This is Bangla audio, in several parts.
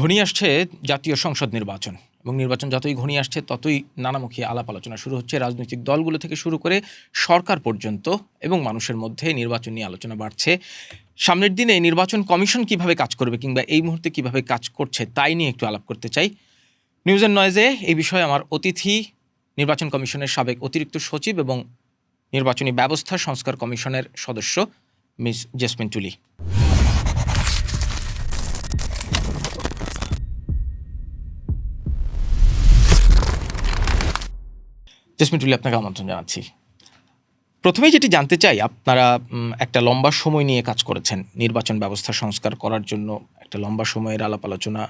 ঘনিয়ে আসছে জাতীয় সংসদ নির্বাচন এবং নির্বাচন যতই ঘনিয়ে আসছে, ততই নানামুখী আলাপ আলোচনা শুরু হচ্ছে। রাজনৈতিক দলগুলো থেকে শুরু করে সরকার পর্যন্ত এবং মানুষের মধ্যে নির্বাচন নিয়ে আলোচনা বাড়ছে। সামনের দিনে নির্বাচন কমিশন কীভাবে কাজ করবে কিংবা এই মুহূর্তে কীভাবে কাজ করছে তাই নিয়ে একটু আলাপ করতে চাই। নিউজ অ্যান্ড নয়েজে এই বিষয়ে আমার অতিথি নির্বাচন কমিশনের সাবেক অতিরিক্ত সচিব এবং নির্বাচনী ব্যবস্থা সংস্কার কমিশনের সদস্য মিস জেসমিন টুলি জেসমিন টুলি আপনাকে আমন্ত্রণ জানাচ্ছি। প্রথমেই যেটি জানতে চাই, আপনারা একটা লম্বা সময় নিয়ে কাজ করেছেন নির্বাচন ব্যবস্থা সংস্কার করার জন্য। একটা লম্বা সময়ের আলাপ আলোচনা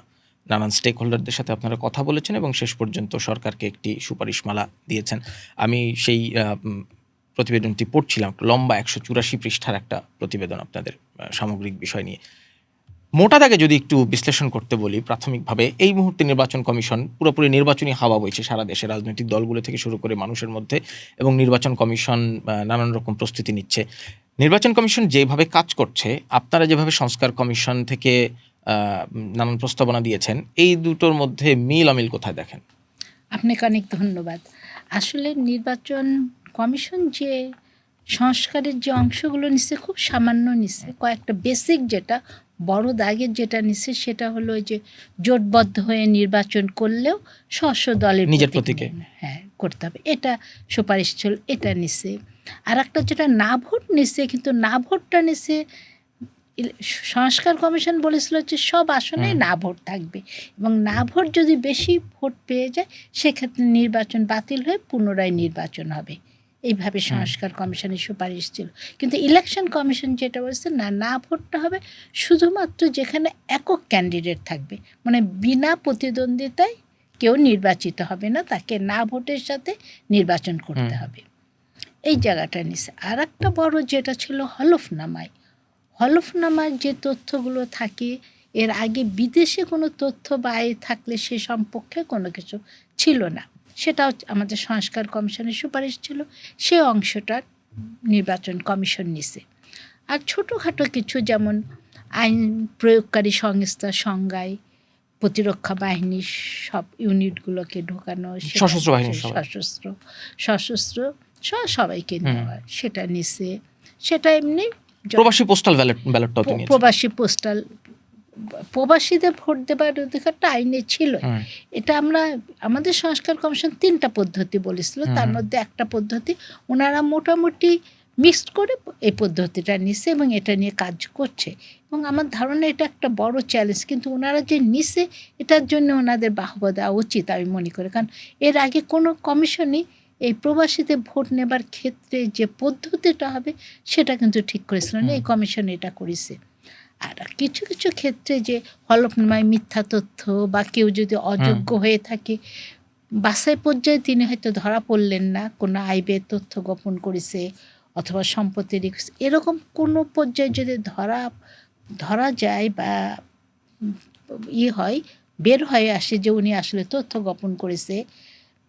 নানান স্টেক হোল্ডারদের সাথে আপনারা কথা বলেছেন এবং শেষ পর্যন্ত সরকারকে একটি সুপারিশমালা দিয়েছেন। আমি সেই প্রতিবেদনটি পড়ছিলাম, লম্বা একশো চুরাশি পৃষ্ঠার একটা প্রতিবেদন আপনাদের সামগ্রিক বিষয় নিয়ে। মোটা দাগে যদি একটু বিশ্লেষণ করতে বলি প্রাথমিকভাবে, এই মুহূর্তে নির্বাচন কমিশন পুরোপুরি নির্বাচনী হাওয়া বইছে সারা দেশে। রাজনৈতিক দলগুলো থেকে শুরু করে মানুষের মধ্যে এবং নির্বাচন কমিশন নানান রকম প্রস্তুতি নিচ্ছে। নির্বাচন কমিশন যেভাবে কাজ করছে, আপনারা যেভাবে সংস্কার কমিশন থেকে নানান প্রস্তাবনা দিয়েছেন, এই দুটোর মধ্যে মিল অমিল কোথায় দেখেন? আপনাকে অনেক ধন্যবাদ। আসলে নির্বাচন কমিশন যে সংস্কারের যে অংশগুলো নিচ্ছে খুব সামান্য নিচ্ছে কয়েকটা বেসিক যেটা বড় দাগের যেটা নিচ্ছে সেটা হলো যে জোটবদ্ধ হয়ে নির্বাচন করলেও স্বস্ব দলের নিজের প্রতীক প্রতীকে। হ্যাঁ। করতে হবে। এটা সুপারিশ ছিল এটা নিচ্ছে আর একটা যেটা না ভোট নিচ্ছে কিন্তু না ভোটটা নিচ্ছে সংস্কার কমিশন বলেছিল যে সব আসনে না ভোট থাকবে এবং না ভোট যদি বেশি ভোট পেয়ে যায় সেক্ষেত্রে নির্বাচন বাতিল হয়ে পুনরায় নির্বাচন হবে। এইভাবে সংস্কার কমিশনের সুপারিশ ছিল কিন্তু ইলেকশন কমিশন যেটা বলছে না না ভোটটা হবে শুধুমাত্র যেখানে একক ক্যান্ডিডেট থাকবে মানে বিনা প্রতিদ্বন্দ্বিতায় কেউ নির্বাচিত হবে না তাকে না ভোটের সাথে নির্বাচন করতে হবে। এই জায়গাটা নিছে। আর একটা বড় যেটা ছিল হলফনামায়। হলফনামার যে তথ্যগুলো থাকে এর আগে বিদেশে কোনো তথ্য বা থাকলে সে সম্পর্কে কোনো কিছু ছিল না। সেটাও আমাদের সংস্কার কমিশনের সুপারিশ ছিল সে অংশটা নির্বাচন কমিশন নিছে। আর ছোটোখাটো কিছু যেমন আইন প্রয়োগকারী সংস্থা সংজ্ঞায় প্রতিরক্ষা বাহিনীর সব ইউনিটগুলোকে ঢোকানো সশস্ত্র। সশস্ত্র সশস্ত্র সব সবাইকে নেওয়া হয় সেটা নিছে। সেটা এমনি প্রবাসী পোস্টাল ব্যালট ব্যালটটাও প্রবাসী পোস্টাল প্রবাসীদের ভোট দেবার অধিকারটা আইনে ছিল। এটা আমরা আমাদের সংস্কার কমিশন তিনটা পদ্ধতি বলেছিল। তার মধ্যে একটা পদ্ধতি ওনারা মোটামুটি মিক্সড করে এই পদ্ধতিটা নিছে এবং এটা নিয়ে কাজ করছে। এবং আমার ধারণা এটা একটা বড় চ্যালেঞ্জ কিন্তু ওনারা যে নিছে এটার জন্য ওনাদের বাহবা দেওয়া উচিত আমি মনে করি। কারণ এর আগে কোনো কমিশনই এই প্রবাসীদের ভোট নেবার ক্ষেত্রে যে পদ্ধতিটা হবে সেটা কিন্তু ঠিক করেছিল না। এই কমিশন এটা করেছে। আর কিছু কিছু ক্ষেত্রে যে হলফনামায় মিথ্যা তথ্য বা কেউ যদি অযোগ্য হয়ে থাকে বাসায় পর্যায়ে তিনি হয়তো ধরা পড়লেন না কোনো আইবের তথ্য গোপন করেছে অথবা সম্পত্তি রিক্স এরকম কোনো পর্যায়ে যদি ধরা ধরা যায় বা ইয়ে হয় বের হয়ে আসে যে উনি আসলে তথ্য গোপন করেছে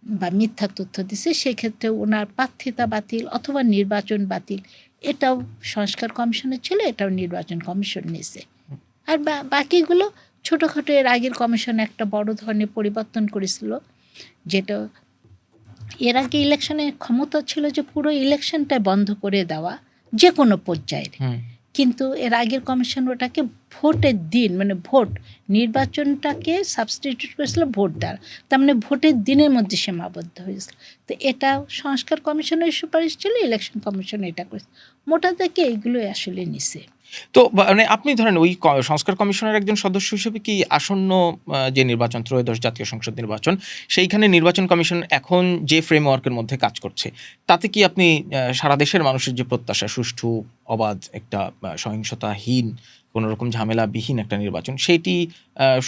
বা মিথ্যা তথ্য দিছে সেক্ষেত্রে ওনার প্রার্থিতা বাতিল অথবা নির্বাচন বাতিল এটাও সংস্কার কমিশনের ছিল এটাও নির্বাচন কমিশন নিয়েছে আর বাকিগুলো ছোটোখাটো এর আগের কমিশন একটা বড় ধরনের পরিবর্তন করেছিল যেটা এর আগে ইলেকশনের ক্ষমতা ছিল যে পুরো ইলেকশনটা বন্ধ করে দেওয়া যে কোনো পর্যায়ের। কিন্তু এর আগের কমিশন ওটাকে ভোটের দিন মানে ভোট নির্বাচনটাকে সাবস্টিটিউট করেছিল ভোট দ্বারা তার মানে ভোটের দিনের মধ্যে সীমাবদ্ধ হয়েছিল। তো এটা সংস্কার কমিশনের সুপারিশ ছিল ইলেকশন কমিশন এটা করেছে। মোটা থেকে এইগুলোই আসলে নিছে। তো মানে আপনি ধরেন ওই সংস্কার কমিশনের একজন সদস্য হিসেবে কি আসন্ন যে নির্বাচন ত্রয়োদশ জাতীয় সংসদ নির্বাচন সেইখানে নির্বাচন কমিশন এখন যে ফ্রেমওয়ার্কের মধ্যে কাজ করছে তাতে কি আপনি সারা দেশের মানুষের যে প্রত্যাশা সুষ্ঠু অবাধ একটা সহিংসতাহীন কোনো রকম ঝামেলাবিহীন একটা নির্বাচন সেইটি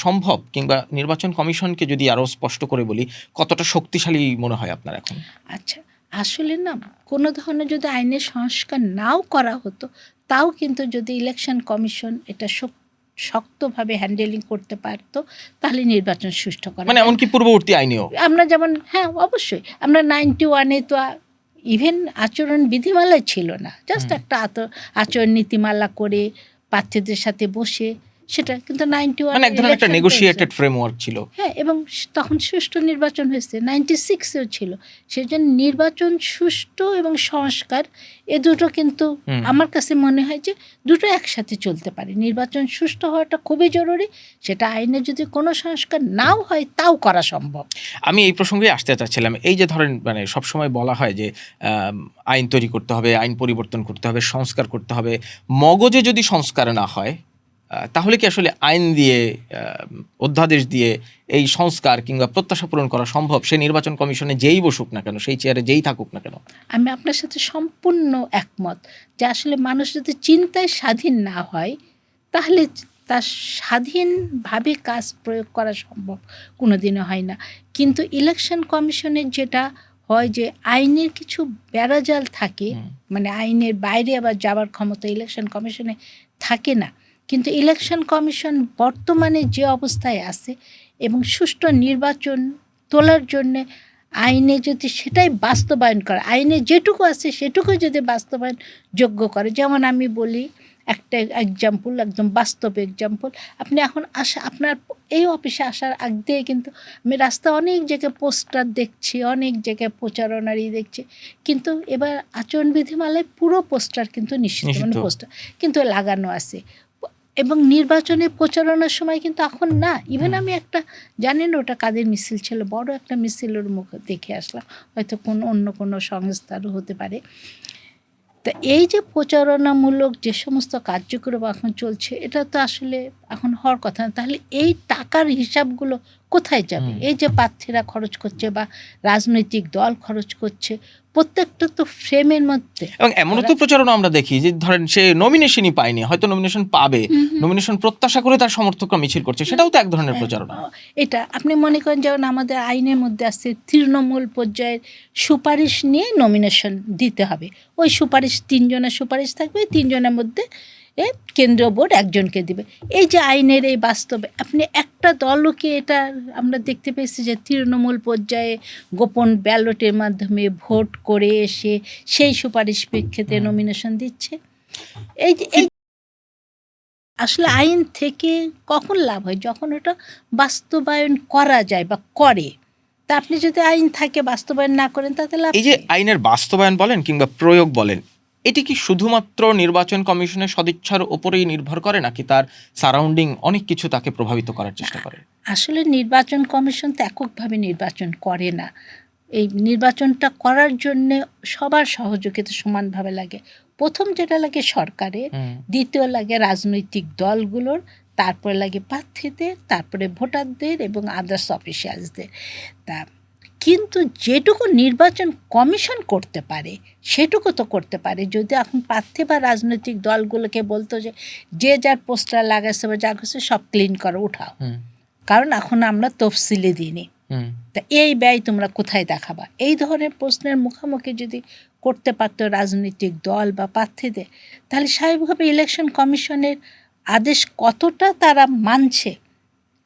সম্ভব? কিংবা নির্বাচন কমিশনকে যদি আরও স্পষ্ট করে বলি কতটা শক্তিশালী মনে হয় আপনার এখন? আচ্ছা আসলে না কোনো ধরনের যদি আইনের সংস্কার নাও করা হতো তাও কিন্তু যদি ইলেকশন কমিশন এটা শক- শক্তভাবে হ্যান্ডেলিং করতে পারতো তাহলে নির্বাচন সুষ্ঠু করা মানে এমনকি পূর্ববর্তী আইনেও? আমরা যেমন হ্যাঁ অবশ্যই। আমরা নাইনটি ওয়ানে তো ইভেন আচরণ বিধিমালায় ছিল না। জাস্ট একটা আত- আচরণ নীতিমালা করে প্রার্থীদের সাথে বসে সেটা কিন্তু নাইনটি মানে এক ধরনের একটা নেগোসিয়েটেড ফ্রেমওয়ার্ক ছিল। হ্যাঁ এবং তখন সুষ্ঠু নির্বাচন হয়েছে নাইনটি সিক্সেও ছিল। সেই জন্য নির্বাচন সুষ্ঠু এবং সংস্কার এ দুটো কিন্তু আমার কাছে মনে হয় যে দুটো একসাথে চলতে পারে। নির্বাচন সুষ্ঠু হওয়াটা খুবই জরুরি সেটা আইনে যদি কোনো সংস্কার নাও হয় তাও করা সম্ভব। আমি এই প্রসঙ্গে আসতে চাচ্ছিলাম। এই যে ধরেন মানে সবসময় বলা হয় যে আইন তৈরি করতে হবে আইন পরিবর্তন করতে হবে সংস্কার করতে হবে। মগজে যদি সংস্কার না হয় তাহলে কি আসলে আইন দিয়ে অধ্যাদেশ দিয়ে এই সংস্কার কিংবা প্রত্যাশা পূরণ করা সম্ভব? সে নির্বাচন কমিশনে যেই বসুক না কেন সেই চেয়ারে যেই থাকুক না কেন? আমি আপনার সাথে সম্পূর্ণ একমত যে আসলে মানুষ যদি চিন্তায় স্বাধীন না হয় তাহলে তার স্বাধীনভাবে কাজ প্রয়োগ করা সম্ভব কোনোদিনও হয় না। কিন্তু ইলেকশন কমিশনের যেটা হয় যে আইনের কিছু বেড়াজাল থাকে মানে আইনের বাইরে আবার যাবার ক্ষমতা ইলেকশন কমিশনে থাকে না। কিন্তু ইলেকশন কমিশন বর্তমানে যে অবস্থায় আছে এবং সুষ্ঠু নির্বাচন তোলার জন্যে আইনে যদি সেটাই বাস্তবায়ন করে আইনে যেটুকু আছে সেটুকু যদি বাস্তবায়ন যোগ্য করে যেমন আমি বলি একটা এক্সাম্পল একদম বাস্তব এক্সাম্পল আপনি এখন আসা আপনার এই অফিসে আসার আগ দিয়ে কিন্তু আমি রাস্তা অনেক জায়গায় পোস্টার দেখছি অনেক জায়গায় প্রচারণারই দেখছি কিন্তু এবার আচরণ বিধিমালায় পুরো পোস্টার কিন্তু নিশ্চিত মানে পোস্টার কিন্তু লাগানো আছে। এবং নির্বাচনে প্রচারণার সময় কিন্তু এখন না। ইভেন আমি একটা জানেন ওটা কাদের মিছিল ছিল? বড় একটা মিছিলের মুখ দেখে আসলাম। হয়তো কোনো অন্য কোনো সংস্থারও হতে পারে। তা এই যে প্রচারণামূলক যে সমস্ত কার্যক্রম এখন চলছে এটা তো আসলে এখন হওয়ার কথা না। তাহলে এই টাকার হিসাবগুলো কোথায় যাবে? এই যে প্রার্থীরা খরচ করছে বা রাজনৈতিক দল খরচ করছে প্রত্যেকটা তো ফ্রেমের মধ্যে। এবং এমনও তো প্রচারণা আমরা দেখি যে ধরেন সে নমিনেশনই পায়নি হয়তো নমিনেশন পাবে। নমিনেশন প্রত্যাশা করে তার সমর্থকরা মিছিল করছে সেটাও তো এক ধরনের প্রচারণা। এটা আপনি মনে করেন যেমন আমাদের আইনের মধ্যে আছে তৃণমূল পর্যায়ের সুপারিশ নিয়ে নমিনেশন দিতে হবে। ওই সুপারিশ তিনজনের সুপারিশ থাকবে তিনজনের মধ্যে কেন্দ্রীয় বোর্ড একজনকে দিবে। এই যে আইনের এই বাস্তবে আপনি একটা দলকে এটা আমরা দেখতে পেয়েছি যে তৃণমূল পর্যায়ে গোপন ব্যালটের মাধ্যমে ভোট করে এসে সেই সুপারিশ প্রেক্ষিতে নমিনেশন দিচ্ছে? এই যে এই আসলে আইন থেকে কখন লাভ হয়? যখন ওটা বাস্তবায়ন করা যায় বা করে তা আপনি যদি আইন থাকে বাস্তবায়ন না করেন তাতে লাভ এই যে আইনের বাস্তবায়ন বলেন কিংবা প্রয়োগ বলেন এটি কি শুধুমাত্র নির্বাচন কমিশনের সদিচ্ছার ওপরেই নির্ভর করে নাকি তার সারাউন্ডিং অনেক কিছু তাকে প্রভাবিত করার চেষ্টা করে? আসলে নির্বাচন কমিশন তো এককভাবে নির্বাচন করে না। এই নির্বাচনটা করার জন্য সবার সহযোগিতা সমানভাবে লাগে। প্রথম যেটা লাগে সরকারের দ্বিতীয় লাগে রাজনৈতিক দলগুলোর তারপরে লাগে প্রার্থীদের তারপরে ভোটারদের এবং আদার্স অফিসিয়ালসদের তা কিন্তু যেটুকু নির্বাচন কমিশন করতে পারে সেটুকু তো করতে পারে। যদি এখন প্রার্থী বা রাজনৈতিক দলগুলোকে বলতো যে যে যার পোস্টার লাগাচ্ছে বা যা করছে সব ক্লিন করো উঠাও। কারণ এখন আমরা তফসিলে দিইনি তা এই ব্যয় তোমরা কোথায় দেখাবা? এই ধরনের প্রশ্নের মুখোমুখি যদি করতে পারত রাজনৈতিক দল বা প্রার্থীদের তাহলে স্বাভাবিকভাবে ইলেকশন কমিশনের আদেশ কতটা তারা মানছে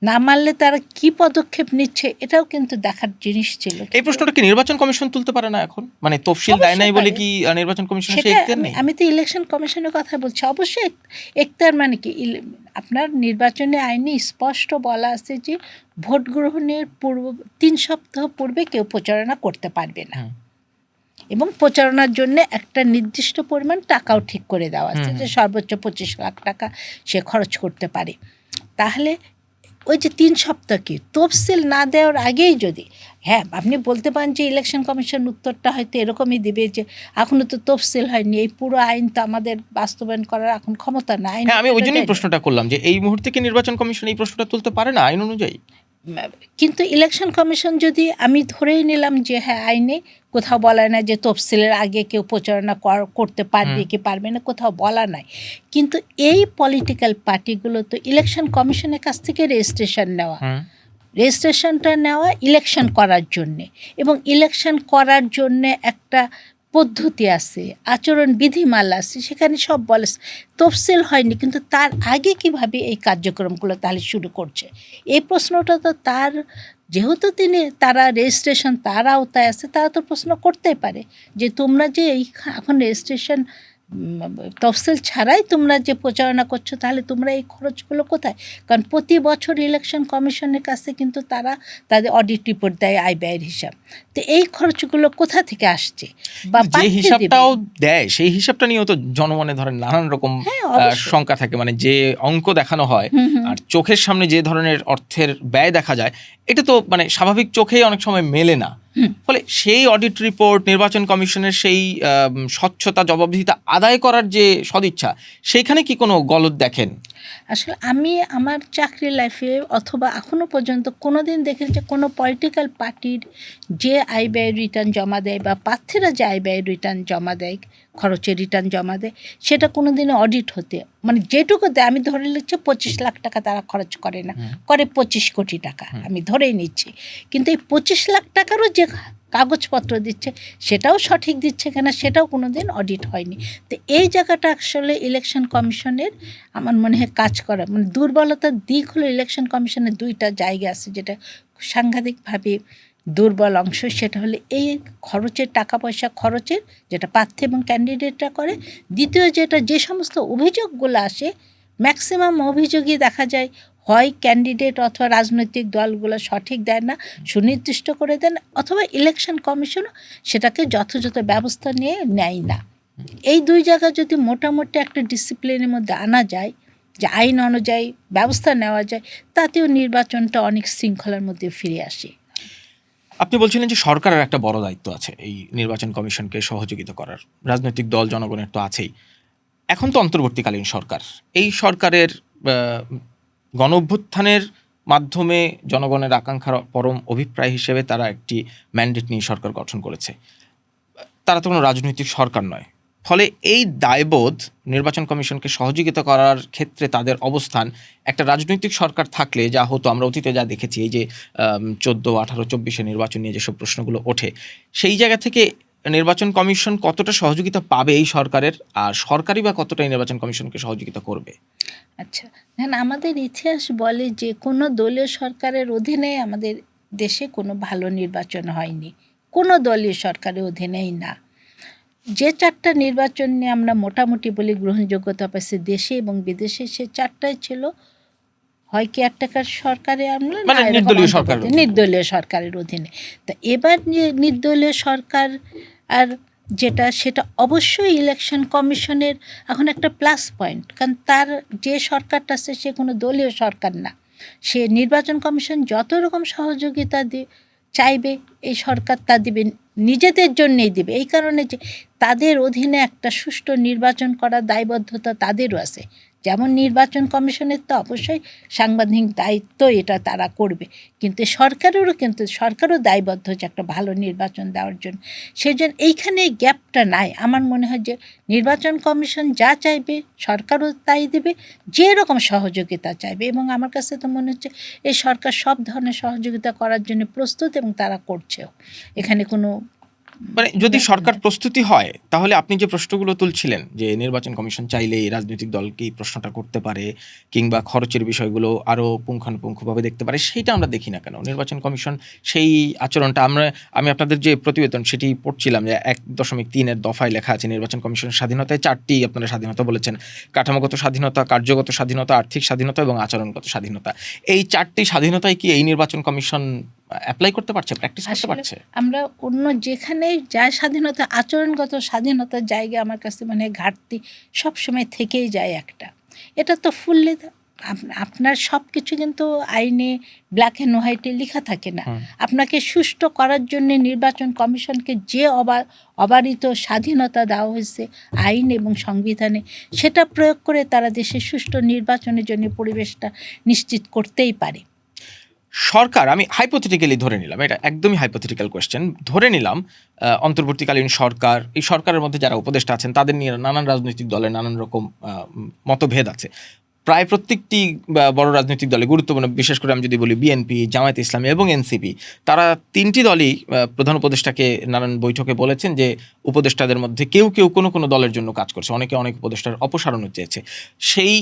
না মানলে তারা কি পদক্ষেপ নিচ্ছে এটাও কিন্তু দেখার জিনিস ছিল। এই প্রশ্নটা কি নির্বাচন কমিশন তুলতে পারে না এখন? মানে তফসিল দেয় নাই বলে কি নির্বাচন কমিশন নেই? আমি তো ইলেকশন কমিশনের কথা বলছি। অবশ্যই এক- একতার মানে কি? আপনার নির্বাচনে আইনে স্পষ্ট বলা আছে যে ভোট গ্রহণের পূর্ব তিন সপ্তাহ পূর্বে কেউ প্রচারণা করতে পারবে না। এবং প্রচারণার জন্য একটা নির্দিষ্ট পরিমাণ টাকাও ঠিক করে দেওয়া আছে যে সর্বোচ্চ পঁচিশ লাখ টাকা সে খরচ করতে পারে। তাহলে ওই যে তিন সপ্তাহ কি? তফসিল না দেওয়ার আগেই যদি হ্যাঁ আপনি বলতে পারেন যে ইলেকশন কমিশন উত্তরটা হয়তো এরকমই দিবে যে এখনও তো তফসিল হয়নি এই পুরো আইন তো আমাদের বাস্তবায়ন করার এখন ক্ষমতা নাই। হ্যাঁ আমি ওই জন্যই প্রশ্নটা করলাম যে এই মুহূর্তে কি নির্বাচন কমিশন এই প্রশ্নটা তুলতে পারে না আইন অনুযায়ী? কিন্তু ইলেকশন কমিশন যদি আমি ধরেই নিলাম যে হ্যাঁ আইনে কোথাও বলা না যে তফসিলের আগে কেউ প্রচারণা কর- করতে পারবে কি পারবে না কোথাও বলা নাই। কিন্তু এই পলিটিক্যাল পার্টিগুলো তো ইলেকশন কমিশনের কাছ থেকে রেজিস্ট্রেশন নেওয়া। রেজিস্ট্রেশনটা নেওয়া ইলেকশন করার জন্যে। এবং ইলেকশন করার জন্যে একটা পদ্ধতি আছে, আচরণ বিধিমালা আছে, সেখানে সব বলে, তফসিল হয়নি, কিন্তু তার আগে কীভাবে এই কার্যক্রমগুলো তাহলে শুরু করছে? এই প্রশ্নটা তো তার, যেহেতু তিনি, তারা রেজিস্ট্রেশন তার আওতায় আছে, তারা তো প্রশ্ন করতেই পারে যে তোমরা যে এই এখন রেজিস্ট্রেশন তফসিল ছাড়াই তোমরা যে প্রচারণা করছ, তাহলে তোমরা এই খরচগুলো কোথায়? কারণ প্রতি বছর ইলেকশন কমিশনের কাছে কিন্তু তারা তাদের অডিট রিপোর্ট দেয় আয় ব্যয়ের হিসাব। তো এই খরচগুলো কোথা থেকে আসছে? বা যে হিসাবটাও দেয় সেই হিসাবটা নিয়েও তো জনমনে ধরেন নানান রকম হ্যাঁ শঙ্কা থাকে। মানে যে অঙ্ক দেখানো হয়। আর চোখের সামনে যে ধরনের অর্থের ব্যয় দেখা যায় এটা তো মানে স্বাভাবিক চোখেই অনেক সময় মেলে না। ফলে সেই অডিট রিপোর্ট নির্বাচন কমিশনের সেই স্বচ্ছতা জবাবদিহিতা আদায় করার যে সদিচ্ছা সেইখানে কি কোনো গলদ দেখেন? আসলে আমি আমার চাকরি লাইফে অথবা এখনও পর্যন্ত কোনো দিন দেখেছি যে কোনো পলিটিক্যাল পার্টির যে আয় ব্যয় রিটার্ন জমা দেয় বা প্রার্থীরা যে আয় ব্যয় রিটার্ন জমা দেয় খরচের রিটার্ন জমা দেয় সেটা কোনো দিনে অডিট হতে মানে যেটুকু দেয় আমি ধরে নিচ্ছি পঁচিশ লাখ টাকা তারা খরচ করে না করে পঁচিশ কোটি টাকা আমি ধরেই নিচ্ছি। কিন্তু এই পঁচিশ লাখ টাকারও যে কাগজপত্র দিচ্ছে সেটাও সঠিক দিচ্ছে কিনা সেটাও কোনো দিন অডিট হয়নি। তো এই জায়গাটা আসলে ইলেকশন কমিশনের আমার মনে হয় কাজ করা মানে দুর্বলতার দিক হলো ইলেকশন কমিশনের দুইটা জায়গা আছে যেটা সাংঘাতিকভাবে দুর্বল অংশ, সেটা হলে এই খরচের টাকা পয়সা খরচের যেটা প্রার্থী এবং ক্যান্ডিডেটরা করে। দ্বিতীয় যেটা, যে সমস্ত অভিযোগগুলো আসে ম্যাক্সিমাম অভিযোগই দেখা যায়, হয় ক্যান্ডিডেট অথবা রাজনৈতিক দলগুলো সঠিক দেয় না, সুনির্দিষ্ট করে দেন, অথবা ইলেকশন কমিশনও সেটাকে যথাযথ ব্যবস্থা নিয়ে নেয় না। এই দুই জায়গা যদি মোটামুটি একটা ডিসিপ্লিনের মধ্যে আনা যায়, যে আইন অনুযায়ী ব্যবস্থা নেওয়া যায়, তাতেও নির্বাচনটা অনেক শৃঙ্খলার মধ্যে ফিরে আসে। আপনি বলছিলেন যে সরকারের একটা বড় দায়িত্ব আছে এই নির্বাচন কমিশনকে সহযোগিতা করার। রাজনৈতিক দল, জনগণের তো আছেই। এখন তো অন্তর্বর্তীকালীন সরকার। এই সরকারের গণ অভ্যুত্থানের মাধ্যমে জনগণের আকাঙ্ক্ষার পরম অভিপ্রায় হিসেবে তারা একটি ম্যান্ডেট নিয়ে সরকার গঠন করেছে। তারা তো কোনো রাজনৈতিক সরকার নয়। ফলে এই দায়বোধ নির্বাচন কমিশনকে সহযোগিতা করার ক্ষেত্রে তাদের অবস্থান একটা রাজনৈতিক সরকার থাকলে যা হতো, আমরা অতীতে যা দেখেছি, এই যে চোদ্দ, আঠারো, চব্বিশে নির্বাচন নিয়ে যেসব প্রশ্নগুলো ওঠে, সেই জায়গা থেকে নির্বাচন কমিশন কতটা সহযোগিতা পাবে এই সরকারের? আর সরকারই বা কতটা নির্বাচন কমিশনকে সহযোগিতা করবে? আচ্ছা হ্যাঁ আমাদের ইতিহাস বলে যে কোনো দলীয় সরকারের অধীনে আমাদের দেশে কোনো ভালো নির্বাচন হয়নি। কোনো দলীয় সরকারের অধীনেই না। যে চারটা নির্বাচন নিয়ে আমরা মোটামুটি বলি গ্রহণযোগ্যতা পাইছি দেশে এবং বিদেশে সে চারটাই ছিল হয় কেয়ারটেকার সরকারে আমরা মানে নির্দলীয় সরকারের অধীনে? তা এবার নির্দলীয় সরকার আর যেটা সেটা অবশ্যই ইলেকশন কমিশনের এখন একটা প্লাস পয়েন্ট কারণ তার যে সরকারটা আছে সে কোনো দলীয় সরকার না। সে নির্বাচন কমিশন যত রকম সহযোগিতা দি চাইবে, এই সরকার তা দিবে, নিজেদের জন্যেই দিবে। এই কারণে যে তাদের অধীনে একটা সুষ্ঠু নির্বাচন করার দায়বদ্ধতা তাদেরও আছে। যেমন নির্বাচন কমিশনের তো অবশ্যই সাংবাদিক দায়িত্ব এটা তারা করবে। কিন্তু সরকারেরও কিন্তু, সরকারও দায়বদ্ধ যে একটা ভালো নির্বাচন দেওয়ার জন্য। সেই জন্য এইখানে গ্যাপটা নাই। আমার মনে হয় যে নির্বাচন কমিশন যা চাইবে সরকারও তাই দেবে, যে রকম সহযোগিতা চাইবে। এবং আমার কাছে তো মনে হচ্ছে এই সরকার সব ধরনের সহযোগিতা করার জন্য প্রস্তুত এবং তারা করছেও। এখানে কোনো মানে যদি সরকার প্রস্তুতি হয় তাহলে আপনি যে প্রশ্নগুলো তুলছিলেন যে নির্বাচন কমিশন চাইলে এই রাজনৈতিক দলকে এই প্রশ্নটা করতে পারে কিংবা খরচের বিষয়গুলো আরও পুঙ্খানুপুঙ্খভাবে দেখতে পারে সেইটা আমরা দেখি না কেন। নির্বাচন কমিশন সেই আচরণটা আমরা আমি আপনাদের যে প্রতিবেদন সেটি পড়ছিলাম যে এক দশমিক তিনের দফায় লেখা আছে নির্বাচন কমিশনের স্বাধীনতায় চারটি আপনারা স্বাধীনতা বলেছেন। কাঠামোগত স্বাধীনতা কার্যগত স্বাধীনতা আর্থিক স্বাধীনতা এবং আচরণগত স্বাধীনতা। এই চারটি স্বাধীনতায় কি এই নির্বাচন কমিশন অ্যাপ্লাই করতে পারছে প্র্যাকটিস করতে পারছে? আমরা অন্য যেখানে যা স্বাধীনতা আচরণগত স্বাধীনতার জায়গা আমার কাছে মানে ঘাটতি সব সময় থেকেই যায় একটা। এটা তো ফুললি আপনার সব কিছু কিন্তু আইনে ব্ল্যাক অ্যান্ড হোয়াইটে লেখা থাকে না। আপনাকে সুষ্ঠু করার জন্য নির্বাচন কমিশনকে যে অবা অবারিত স্বাধীনতা দেওয়া হয়েছে আইন এবং সংবিধানে সেটা প্রয়োগ করে তারা দেশে সুষ্ঠু নির্বাচনের জন্য পরিবেশটা নিশ্চিত করতেই পারে। সরকার, আমি হাইপোথেটিক্যালি ধরে নিলাম, এটা একদমই হাইপোথেটিক্যাল কোয়েশ্চেন ধরে নিলাম অন্তর্বর্তীকালীন সরকার, এই সরকারের মধ্যে যারা উপদেষ্টা আছেন, তাদের নিয়ে নানান রাজনৈতিক দলের নানান রকম মতভেদ আছে। প্রায় প্রত্যেকটি বড় রাজনৈতিক দলে, গুরুত্বপূর্ণ, বিশেষ করে আমি যদি বলি বিএনপি জামায়াত ইসলামী এবং এনসিপি তারা তিনটি দলই প্রধান উপদেষ্টাকে নানান বৈঠকে বলেছেন যে উপদেষ্টাদের মধ্যে কেউ কেউ কোনো কোনো দলের জন্য কাজ করছে। অনেকে অনেক উপদেষ্টার অপসারণও চেয়েছে। সেই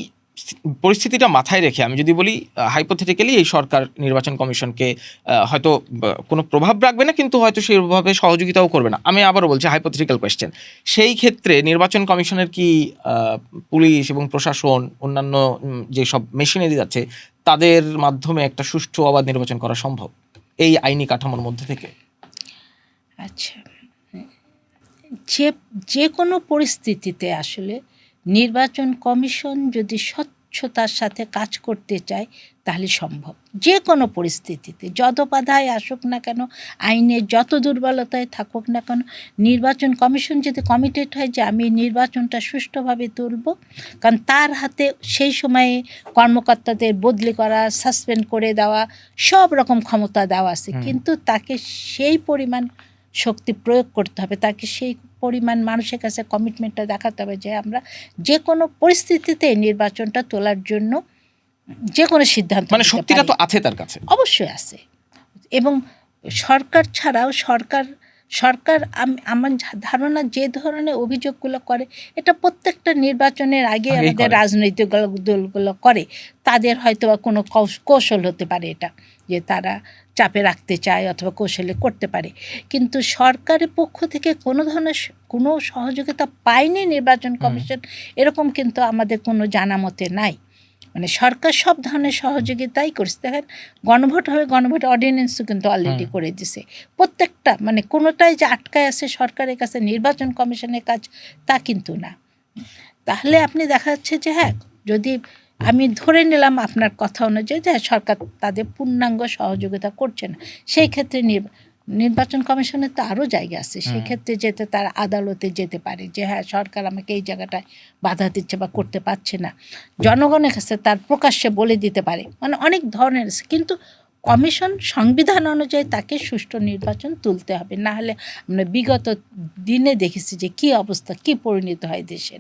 পরিস্থিতিটা মাথায় রেখে আমি যদি বলি হাইপোথেটিক্যালি এই সরকার নির্বাচন কমিশনকে হয়তো কোনো প্রভাব রাখবে না, কিন্তু হয়তো সেইভাবে সহযোগিতাও করবে না। আমি আবারও বলছি হাইপোথেটিক্যাল কোয়েশ্চেন সেই ক্ষেত্রে নির্বাচন কমিশনের কি পুলিশ এবং প্রশাসন, অন্যান্য যেসব মেশিনারি আছে, তাদের মাধ্যমে একটা সুষ্ঠু অবাধ নির্বাচন করা সম্ভব? এই আইনি কাঠামোর মধ্যে থেকে। আচ্ছা। যে যে কোনো পরিস্থিতিতে আসলে নির্বাচন কমিশন যদি স্বচ্ছতার সাথে কাজ করতে চায় তাহলে সম্ভব। যে কোনো পরিস্থিতিতে যত বাধায় আসুক না কেন আইনের যত দুর্বলতায় থাকুক না কেন নির্বাচন কমিশন যদি কমিটেড হয় যে আমি নির্বাচনটা সুষ্ঠুভাবে তুলব কারণ তার হাতে সেই সময়ে কর্মকর্তাদের বদলি করা সাসপেন্ড করে দেওয়া সব রকম ক্ষমতা দেওয়া আছে। কিন্তু তাকে সেই পরিমাণ শক্তি প্রয়োগ করতে হবে তাকে সেই পরিমাণ মানুষের কাছে কমিটমেন্টটা দেখাতে হবে যে আমরা যে কোনো পরিস্থিতিতে নির্বাচনটা তোলার জন্য যে কোনো সিদ্ধান্ত মানে শক্তিটা তো আছে তার কাছে। অবশ্যই আছে। এবং সরকার ছাড়াও সরকার সরকার আম- আমার ধারণা যে ধরনের অভিযোগগুলো করে এটা প্রত্যেকটা নির্বাচনের আগে আমাদের রাজনৈতিক দলগুলো করে তাদের হয়তো বা কোনো কৌশ- কৌশল হতে পারে এটা। যে তারা চাপে রাখতে চায় অথবা কৌশলে করতে পারে। কিন্তু সরকারের পক্ষ থেকে কোনো ধরনের কোনো সহযোগিতা পায়নি নির্বাচন কমিশন এরকম কিন্তু আমাদের কোনো জানা মতে নাই। মানে সরকার সব ধরনের সহযোগিতাই করছে। দেখেন গণভোট হবে গণভোট অর্ডিন্যান্সও কিন্তু অলরেডি করে দিছে। প্রত্যেকটা মানে কোনোটাই যে আটকায় আছে সরকারের কাছে নির্বাচন কমিশনের কাজ তা কিন্তু না। তাহলে আপনি দেখা যাচ্ছে যে হ্যাঁ যদি আমি ধরে নিলাম আপনার কথা অনুযায়ী যে হ্যাঁ, সরকার তাদের পূর্ণাঙ্গ সহযোগিতা করছে না। সেই ক্ষেত্রে নির্বা- নির্বাচন কমিশনের তো আরও জায়গা আছে। সেই হুম। ক্ষেত্রে যেতে তার আদালতে যেতে পারে যে হ্যাঁ সরকার আমাকে এই জায়গাটায় বাধা দিচ্ছে বা করতে পারছে না। জনগণের কাছে তার প্রকাশ্যে বলে দিতে পারে। মানে অনেক ধরনের আছে। কিন্তু কমিশন সংবিধান অনুযায়ী তাকে সুষ্ঠু নির্বাচন তুলতে হবে। না হলে আমরা বিগত দিনে দেখেছি যে কি অবস্থা কি পরিণত হয় দেশের।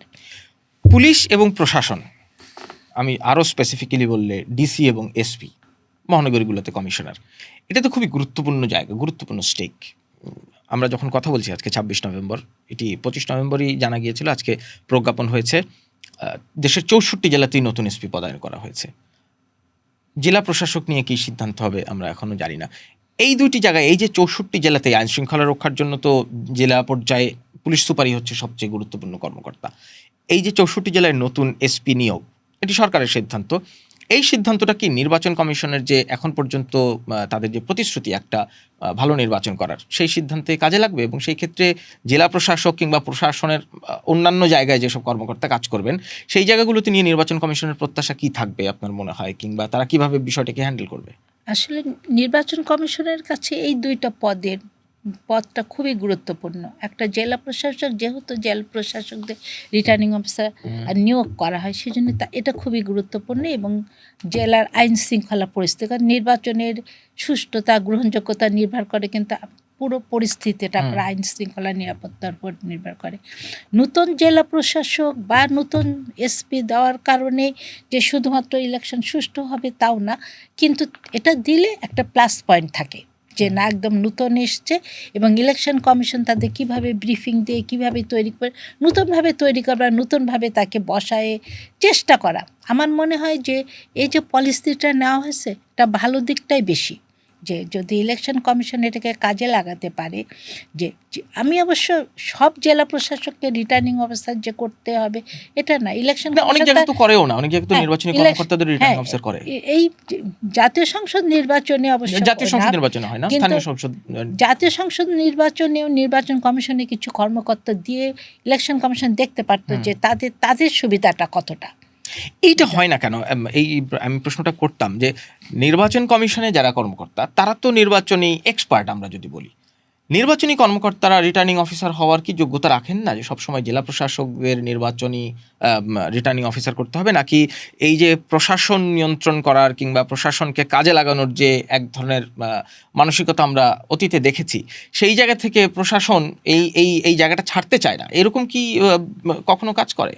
পুলিশ এবং প্রশাসন। আমি আরও স্পেসিফিক্যালি বললে ডিসি এবং এসপি মহানগরীগুলোতে কমিশনার এটা তো খুবই গুরুত্বপূর্ণ জায়গা, গুরুত্বপূর্ণ স্টেক আমরা যখন কথা বলছি আজকে ছাব্বিশ নভেম্বর, এটি পঁচিশ নভেম্বরই জানা গিয়েছিল, আজকে প্রজ্ঞাপন হয়েছে। দেশের চৌষট্টি জেলাতেই নতুন এসপি পদায়ন করা হয়েছে। জেলা প্রশাসক নিয়ে কী সিদ্ধান্ত হবে আমরা এখনও জানি না। এই দুইটি জায়গায়, এই যে চৌষট্টি জেলাতে আইন শৃঙ্খলা রক্ষার জন্য তো জেলা পর্যায়ে পুলিশ সুপারই হচ্ছে সবচেয়ে গুরুত্বপূর্ণ কর্মকর্তা। এই যে চৌষট্টি জেলায় নতুন এসপি নিয়োগ এটি সরকারের সিদ্ধান্ত। এই সিদ্ধান্তটা কি নির্বাচন কমিশনের যে এখন পর্যন্ত তাদের যে প্রতিশ্রুতি একটা ভালো নির্বাচন করার, সেই সিদ্ধান্তে কাজে লাগবে এবং সেই ক্ষেত্রে জেলা প্রশাসক কিংবা প্রশাসনের অন্যান্য জায়গায় যেসব কর্মকর্তা কাজ করবেন, সেই জায়গাগুলোতে নিয়ে নির্বাচন কমিশনের প্রত্যাশা কি থাকবে আপনার মনে হয়? কিংবা তারা কীভাবে বিষয়টাকে হ্যান্ডেল করবে? আসলে নির্বাচন কমিশনের কাছে এই দুইটা পদের পদটা খুবই গুরুত্বপূর্ণ। একটা জেলা প্রশাসক যেহেতু জেলা প্রশাসকদের রিটার্নিং অফিসার নিয়োগ করা হয় সেই জন্য তা এটা খুবই গুরুত্বপূর্ণ এবং জেলার আইন শৃঙ্খলা পরিস্থিতি কারণ নির্বাচনের সুষ্ঠুতা গ্রহণযোগ্যতা নির্ভর করে কিন্তু পুরো পরিস্থিতিটা। আপনার আইন শৃঙ্খলা নিরাপত্তার উপর নির্ভর করে। নতুন জেলা প্রশাসক বা নতুন এসপি দেওয়ার কারণে যে শুধুমাত্র ইলেকশন সুষ্ঠু হবে তাও না কিন্তু এটা দিলে একটা প্লাস পয়েন্ট থাকে। যে না একদম নূতন এসছে এবং ইলেকশন কমিশন তাদের কীভাবে ব্রিফিং দিয়ে, কীভাবে তৈরি করে, নতুনভাবে তৈরি করা নতুনভাবে তাকে বসায়ে চেষ্টা করা। আমার মনে হয় যে এই যে পলিসিটা নেওয়া হয়েছে, এটা ভালো দিকটাই বেশি। যে যদি ইলেকশন কমিশন এটাকে কাজে লাগাতে পারে যে আমি অবশ্য সব জেলা প্রশাসককে রিটার্নিং অফিসার যে করতে হবে এটা না ইলেকশন অনেক জায়গায় তো করেও না অনেক জায়গায় তো হ্যাঁ, নির্বাচনী কর্মকর্তাদের রিটার্নিং হ্যাঁ, অফিসার করে। এই জাতীয় সংসদ নির্বাচনে অবশ্য জাতীয় সংসদ নির্বাচনে হয় না স্থানীয় সংসদ জাতীয় সংসদ নির্বাচনেও নির্বাচন কমিশনে কিছু কর্মকর্তা দিয়ে ইলেকশন কমিশন দেখতে পারতো যে তাদের তাদের সুবিধাটা কতটা। এইটা হয় না কেন? এই আমি প্রশ্নটা করতাম যে নির্বাচন কমিশনে যারা কর্মকর্তা তারা তো নির্বাচনী এক্সপার্ট আমরা যদি বলি। নির্বাচনী কর্মকর্তারা রিটার্নিং অফিসার হওয়ার কি যোগ্যতা রাখেন না যে সবসময় জেলা প্রশাসকদের নির্বাচনী রিটার্নিং অফিসার করতে হবে? নাকি এই যে প্রশাসন নিয়ন্ত্রণ করার কিংবা প্রশাসনকে কাজে লাগানোর যে এক ধরনের মানসিকতা আমরা অতীতে দেখেছি সেই জায়গা থেকে প্রশাসন এই এই এই জায়গাটা ছাড়তে চায় না। এরকম কি কখনো কাজ করে?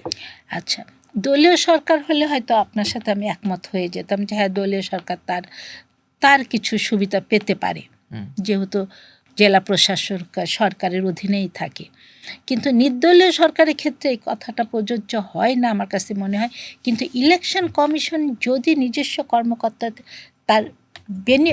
আচ্ছা। দলীয় সরকার হলে হয়তো আপনার সাথে আমি একমত হয়ে যেতাম যে হ্যাঁ দলীয় সরকার তার তার কিছু সুবিধা পেতে পারে। যেহেতু জেলা প্রশাসক সরকারের অধীনেই থাকে। কিন্তু নির্দলীয় সরকারের ক্ষেত্রে এই কথাটা প্রযোজ্য হয় না আমার কাছে মনে হয়। কিন্তু ইলেকশন কমিশন যদি নিজস্ব কর্মকর্তা তার বেনি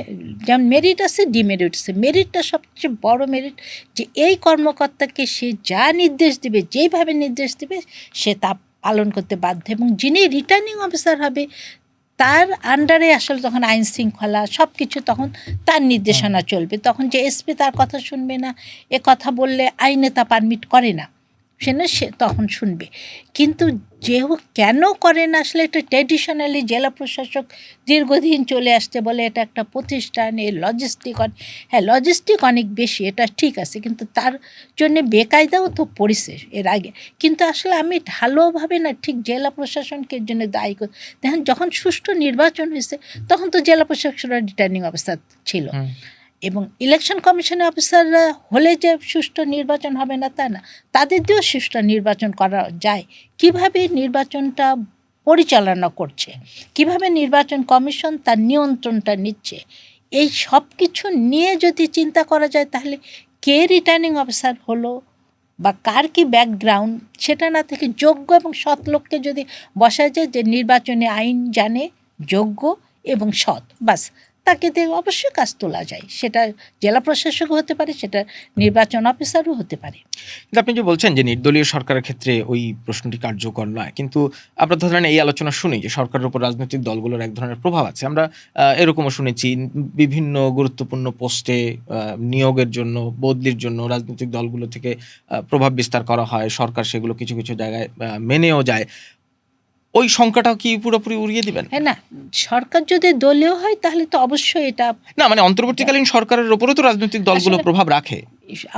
যেমন মেরিট আছে ডিমেরিট আছে। মেরিটটা সবচেয়ে বড় মেরিট যে এই কর্মকর্তাকে সে যা নির্দেশ দিবে যেইভাবে নির্দেশ দিবে সে তা পালন করতে বাধ্য এবং যিনি রিটার্নিং অফিসার হবে তার আন্ডারে আসলে তখন আইন শৃঙ্খলা সব কিছু তখন তার নির্দেশনা চলবে। তখন যে এসপি তার কথা শুনবে না এ কথা বললে আইনে তা পারমিট করে না। সে না সে তখন শুনবে। কিন্তু যেও কেন করে না, আসলে এটা ট্র্যাডিশনালি জেলা প্রশাসক দীর্ঘদিন চলে আসতে বলে, এটা একটা প্রতিষ্ঠান, এর লজিস্টিক হ্যাঁ লজিস্টিক অনেক বেশি, এটা ঠিক আছে, কিন্তু তার জন্য বেকায়দাও তো পড়েছে এর আগে। কিন্তু আসলে আমি ভালোভাবে না ঠিক জেলা প্রশাসনকে জন্য দায়ী করি দেখেন, যখন সুষ্ঠু নির্বাচন হয়েছে, তখন তো জেলা প্রশাসকরা রিটার্নিং অফিসার ছিল। এবং ইলেকশন কমিশনের অফিসাররা হলে যে সুষ্ঠু নির্বাচন হবে না তা না, তাদের দিয়েও সুষ্ঠু নির্বাচন করা যায়। কীভাবে নির্বাচনটা পরিচালনা করছে? কীভাবে নির্বাচন কমিশন তার নিয়ন্ত্রণটা নিচ্ছে? এই সব কিছু নিয়ে যদি চিন্তা করা যায়, তাহলে কে রিটার্নিং অফিসার হলো বা কার কি ব্যাকগ্রাউন্ড সেটা না থেকে যোগ্য এবং সৎ লোককে যদি বসা যায় যে নির্বাচনে আইন জানে, যোগ্য এবং সৎ বাস তাকে দিয়ে অবশ্যই কাজ তোলা যায়। সেটা জেলা প্রশাসক হতে পারে, সেটা নির্বাচন অফিসারও হতে পারে। কিন্তু আপনি যে বলছেন যে নির্দলীয় সরকারের ক্ষেত্রে ওই প্রশ্নটি কার্যকর নয়, কিন্তু আমরা ধরেন এই আলোচনা শুনি যে সরকারের উপর রাজনৈতিক দলগুলোর এক ধরনের প্রভাব আছে। আমরা এরকমও শুনেছি, বিভিন্ন গুরুত্বপূর্ণ পোস্টে নিয়োগের জন্য, বদলির জন্য রাজনৈতিক দলগুলো থেকে প্রভাব বিস্তার করা হয়, সরকার সেগুলো কিছু কিছু জায়গায় মেনেও যায়। ওই সংখ্যাটাও কি পুরোপুরি উড়িয়ে দিবেন? হ্যাঁ না সরকার যদি দলীয় হয় তাহলে তো অবশ্যই এটা না মানে অন্তর্বর্তীকালীন সরকারের উপরও তো রাজনৈতিক দলগুলো প্রভাব রাখে।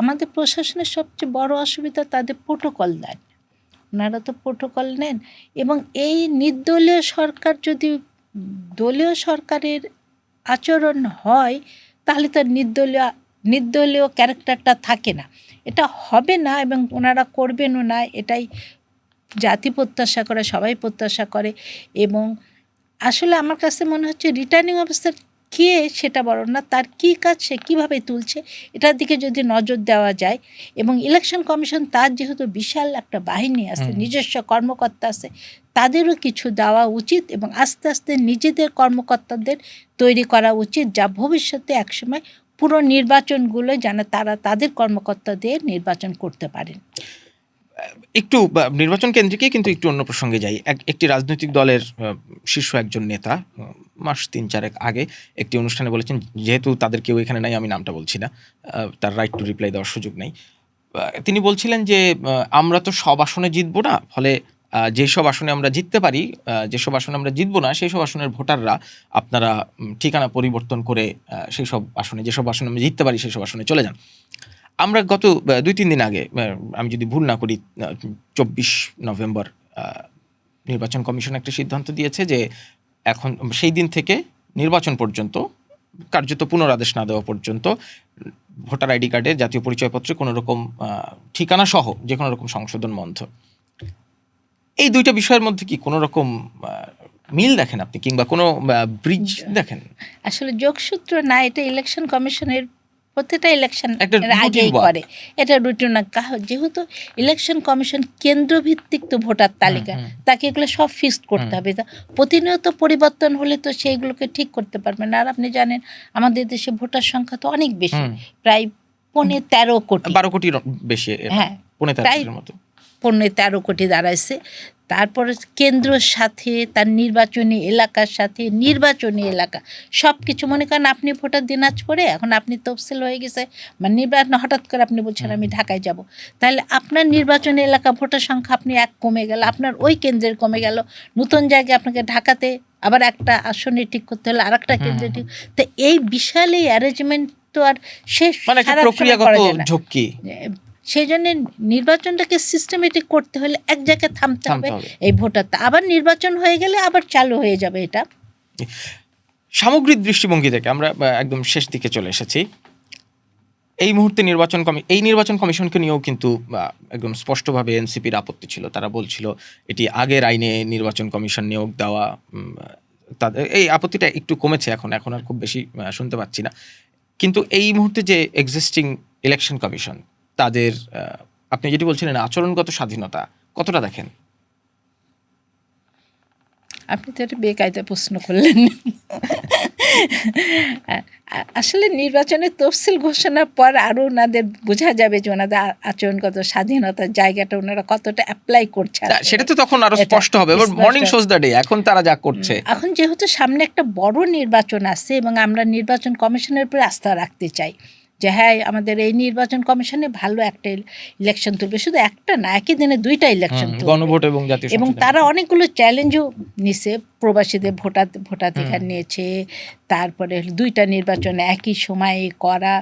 আমাদের প্রশাসনের সবচেয়ে বড় অসুবিধা তাদের প্রোটোকল দেন। ওনারা তো প্রোটোকল নেন এবং এই নির্দলীয় সরকার যদি দলীয় সরকারের আচরণ হয় তাহলে তার নির্দলীয় নির্দলীয় ক্যারেক্টারটা থাকে না। এটা হবে না এবং ওনারা করবেনও না এটাই জাতি প্রত্যাশা করে সবাই প্রত্যাশা করে এবং আসলে আমার কাছে মনে হচ্ছে রিটার্নিং অফিসার কে সেটা বড় না তার কী কাজ সে কীভাবে তুলছে এটার দিকে যদি নজর দেওয়া যায় এবং ইলেকশন কমিশন তার যেহেতু বিশাল একটা বাহিনী আছে নিজস্ব কর্মকর্তা আছে তাদেরও কিছু দেওয়া উচিত এবং আস্তে আস্তে নিজেদের কর্মকর্তাদের তৈরি করা উচিত যা ভবিষ্যতে একসময় পুরো নির্বাচনগুলো যেন তারা তাদের কর্মকর্তাদের নির্বাচন করতে পারেন। একটু নির্বাচন কেন্দ্রিকে কিন্তু একটু অন্য প্রসঙ্গে যাই। এক- একটি রাজনৈতিক দলের শীর্ষ একজন নেতা মাস তিন চারেক আগে একটি অনুষ্ঠানে বলেছেন, যেহেতু তাদের কেউ এখানে নাই, আমি নামটা বলছি না। তার রাইট টু রিপ্লাই দেওয়ার সুযোগ নেই। তিনি বলছিলেন যে আমরা তো সব আসনে জিতবো না। ফলে যেসব আসনে আমরা জিততে পারি যেসব আসনে আমরা জিতবো না সেই সব আসনের ভোটাররা আপনারা ঠিকানা পরিবর্তন করে সেই সব আসনে, যেসব আসনে আমরা জিততে পারি সেই সব আসনে চলে যান। আমরা গত দুই তিন দিন আগে আমি যদি ভুল না করি চব্বিশ নভেম্বর নির্বাচন কমিশন একটা সিদ্ধান্ত দিয়েছে যে এখন সেই দিন থেকে নির্বাচন পর্যন্ত কার্যত পুনরাদেশ না দেওয়া পর্যন্ত ভোটার আইডি কার্ডে জাতীয় পরিচয়পত্রে কোনো রকম ঠিকানা সহ যে কোনো রকম সংশোধন বন্ধ। এই দুইটা বিষয়ের মধ্যে কি কোনো রকম মিল দেখেন আপনি? কিংবা কোনো ব্রিজ দেখেন? আসলে যোগসূত্র না এটা ইলেকশন কমিশনের প্রতিটা ইলেকশন আগেই করে। এটা রুটিন না। যেহেতু ইলেকশন কমিশন কেন্দ্রভিত্তিক তো ভোটার তালিকা তাকে এগুলো সব ফিক্সড করতে হবে। প্রতিনিয়ত পরিবর্তন হলে তো সেইগুলোকে ঠিক করতে পারবেন না। আর আপনি জানেন আমাদের দেশে ভোটার সংখ্যা তো অনেক বেশি। প্রায় পৌনে তেরো কোটি। বারো কোটির বেশি। হ্যাঁ। পনেরো প্রায়- মতো। পৌনে তেরো কোটি দাঁড়াইছে। তারপরে কেন্দ্রর সাথে তার নির্বাচনী এলাকার সাথে নির্বাচনী এলাকা সব কিছু মনে করেন আপনি ভোটার দিনাজপুরে এখন আপনি তফসিল হয়ে গেছে মানে নির্বাচন হঠাৎ করে আপনি বলছেন আমি ঢাকায় যাব। তাহলে আপনার নির্বাচনী এলাকা ভোটার সংখ্যা আপনি এক কমে গেল আপনার ওই কেন্দ্রের কমে গেল। নতুন জায়গায় আপনাকে ঢাকাতে আবার একটা আসনে ঠিক করতে হলে আর একটা কেন্দ্রে ঠিক তো এই বিশাল এই অ্যারেঞ্জমেন্ট তো আর শেষ মানে প্রক্রিয়াগত। ঝক্কি। সেই জন্য নির্বাচনটাকে সিস্টেমেটিক করতে হলে এক জায়গায় থামতে হবে এই ভোটারটা আবার নির্বাচন হয়ে গেলে আবার চালু হয়ে যাবে এটা। সামগ্রিক দৃষ্টিভঙ্গি থেকে আমরা একদম শেষ দিকে চলে এসেছি। এই মুহূর্তে নির্বাচন কমি এই নির্বাচন কমিশনকে নিয়েও কিন্তু একদম স্পষ্টভাবে এনসিপির আপত্তি ছিল। তারা বলছিল এটি আগের আইনে নির্বাচন কমিশন নিয়োগ দেওয়া তাদের এই আপত্তিটা একটু কমেছে এখন এখন আর খুব বেশি শুনতে পাচ্ছি না। কিন্তু এই মুহূর্তে যে এক্সিস্টিং ইলেকশন কমিশন তাদের আপনি যেটি বলছিলেন আচরণগত স্বাধীনতা কতটা দেখেন? আপনি তো একটা বেকায়দা প্রশ্ন করলেন। আসলে নির্বাচনের তফসিল ঘোষণার পর আরও ওনাদের বোঝা যাবে যে ওনাদের আচরণগত স্বাধীনতার জায়গাটা ওনারা কতটা অ্যাপ্লাই করছে সেটা তো তখন আরও স্পষ্ট হবে মর্নিং শোজ দ্য ডে এখন তারা যা করছে। এখন যেহেতু সামনে একটা বড় নির্বাচন আসছে এবং আমরা নির্বাচন কমিশনের উপরে আস্থা রাখতে চাই যে হ্যাঁ আমাদের এই নির্বাচন কমিশনে ভালো একটা ইলেকশন তুলবে। শুধু একটা না একই দিনে দুইটা ইলেকশন গণভোট এবং জাতীয় এবং তারা অনেকগুলো চ্যালেঞ্জও নিছে প্রবাসীদের ভোটার ভোটাধিকার নিয়েছে তারপরে দুইটা নির্বাচন একই সময়ে করা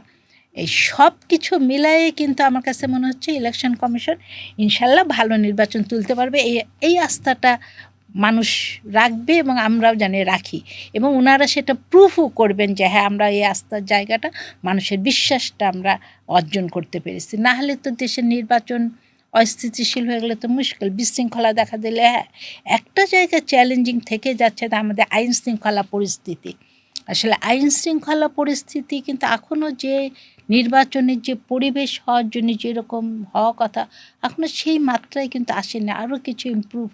এই সব কিছু মিলায়ে কিন্তু আমার কাছে মনে হচ্ছে ইলেকশন কমিশন ইনশাল্লাহ ভালো নির্বাচন তুলতে পারবে। এই এই আস্থাটা মানুষ রাখবে এবং আমরাও জানি রাখি। এবং ওনারা সেটা প্রুফও করবেন যে হ্যাঁ আমরা এই আস্থার জায়গাটা মানুষের বিশ্বাসটা আমরা অর্জন করতে পেরেছি। না হলে তো দেশের নির্বাচন অস্থিতিশীল হয়ে গেলে তো মুশকিল। বিশৃঙ্খলা দেখা দিলে হ্যাঁ একটা জায়গায় চ্যালেঞ্জিং থেকে যাচ্ছে তা আমাদের আইন শৃঙ্খলা পরিস্থিতি। আসলে আইন শৃঙ্খলা পরিস্থিতি কিন্তু এখনও যে নির্বাচনের যে পরিবেশ হওয়ার জন্য যেরকম হওয়া কথা এখনও সেই মাত্রায় কিন্তু আসেনি। আরও কিছু ইমপ্রুভ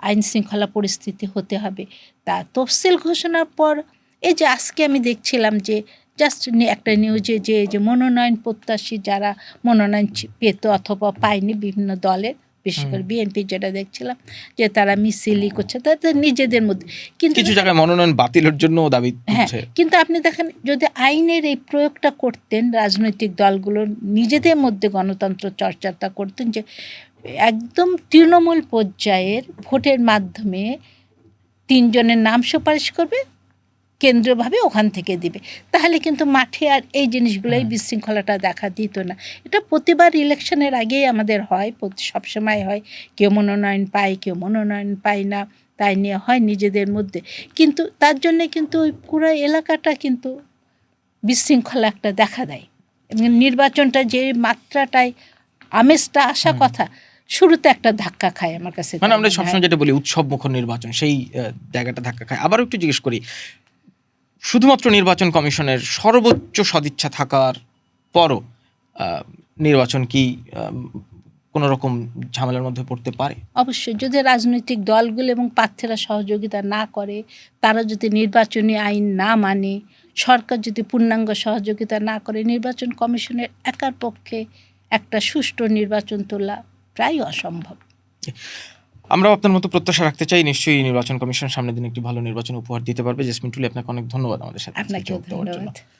আইন শৃঙ্খলা পরিস্থিতি হতে হবে তা তফসিল ঘোষণার পর এই যে আজকে আমি দেখছিলাম যে জাস্ট একটা নিউজে যে যে মনোনয়ন প্রত্যাশী যারা মনোনয়ন পেত অথবা পায়নি বিভিন্ন দলের বিশেষ করে। বিএনপি যেটা দেখছিলাম যে তারা মিছিলই করছে তাদের নিজেদের মধ্যে কিন্তু কিছু জায়গায় মনোনয়ন বাতিলের জন্য দাবি হ্যাঁ কিন্তু আপনি দেখেন যদি আইনের এই প্রয়োগটা করতেন রাজনৈতিক দলগুলো নিজেদের মধ্যে গণতন্ত্র চর্চাটা করতেন যে একদম তৃণমূল পর্যায়ের ভোটের মাধ্যমে তিনজনের নাম সুপারিশ করবে কেন্দ্রভাবে ওখান থেকে দিবে। তাহলে কিন্তু মাঠে আর এই জিনিসগুলো এই হুম। বিশৃঙ্খলাটা দেখা দিত না। এটা প্রতিবার ইলেকশনের আগেই আমাদের হয় সবসময় হয়। কেউ মনোনয়ন পায় কেউ মনোনয়ন পায় না তাই নিয়ে হয় নিজেদের মধ্যে। কিন্তু তার জন্য কিন্তু ওই পুরো এলাকাটা কিন্তু বিশৃঙ্খলা একটা দেখা দেয়। এবং নির্বাচনটা যে মাত্রাটায় আমেজটা আসা কথা শুরুতে একটা ধাক্কা খায় আমার কাছে মানে আমরা সবসময় যেটা বলি উৎসব মুখর নির্বাচন সেই জায়গাটা ধাক্কা খায়। আবারও একটু জিজ্ঞেস করি শুধুমাত্র নির্বাচন কমিশনের সর্বোচ্চ সদিচ্ছা থাকার পরও নির্বাচন কি কোনো রকম ঝামেলার মধ্যে পড়তে পারে? অবশ্যই যদি রাজনৈতিক দলগুলো এবং প্রার্থীরা সহযোগিতা না করে তারা যদি নির্বাচনী আইন না মানে সরকার যদি পূর্ণাঙ্গ সহযোগিতা না করে নির্বাচন কমিশনের একার পক্ষে একটা সুষ্ঠু নির্বাচন তোলা প্রায় অসম্ভব। আমরা আপনার মতো প্রত্যাশা রাখতে চাই নিশ্চয়ই নির্বাচন কমিশন সামনের দিন একটি ভালো নির্বাচন উপহার দিতে পারবে। জেসমিন টুলি আপনাকে অনেক ধন্যবাদ আমাদের সাথে জন্য। ধন্যবাদ।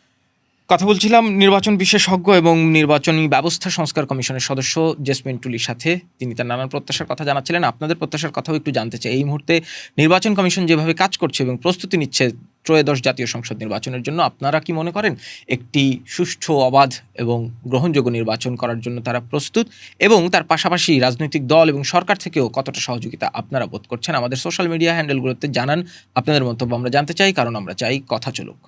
কথা বলছিলাম নির্বাচন বিশেষজ্ঞ এবং নির্বাচনী ব্যবস্থা সংস্কার কমিশনের সদস্য জেসমিন টুলির সাথে। তিনি তার নানান প্রত্যাশার কথা জানাচ্ছিলেন। আপনাদের প্রত্যাশার কথাও একটু জানতে চাই। এই মুহূর্তে নির্বাচন কমিশন যেভাবে কাজ করছে এবং প্রস্তুতি নিচ্ছে ত্রয়োদশ জাতীয় সংসদ নির্বাচনের জন্য, আপনারা কি মনে করেন একটি সুষ্ঠু, অবাধ এবং গ্রহণযোগ্য নির্বাচন করার জন্য তারা প্রস্তুত? এবং তার পাশাপাশি রাজনৈতিক দল এবং সরকার থেকেও কতটা সহযোগিতা আপনারা বোধ করছেন? আমাদের সোশ্যাল মিডিয়া হ্যান্ডেলগুলোতে জানান। আপনাদের মন্তব্য আমরা জানতে চাই, কারণ আমরা চাই কথা চলুক।